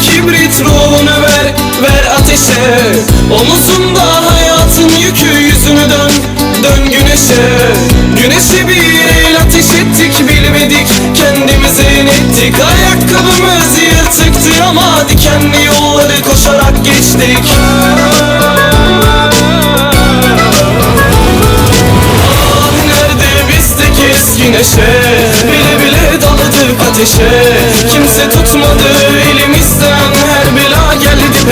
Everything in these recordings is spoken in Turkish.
kibrit ruhunu ver, ver ateşe. Omuzunda hayatın yükü yüzünü dön, dön güneşe. Güneşe bir el ateş ettik bilmedik kendimize inettik. Ayakkabımız yırtıktı ama dikenli yolları koşarak geçtik. Ah nerede bizdeki eski neşe? Bile bile daldık ateşe. Kimse tutmadı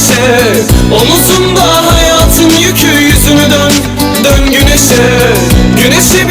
ateşe Omuzunda hayatın yükü yüzünü dön Dön güneşe. Güneşi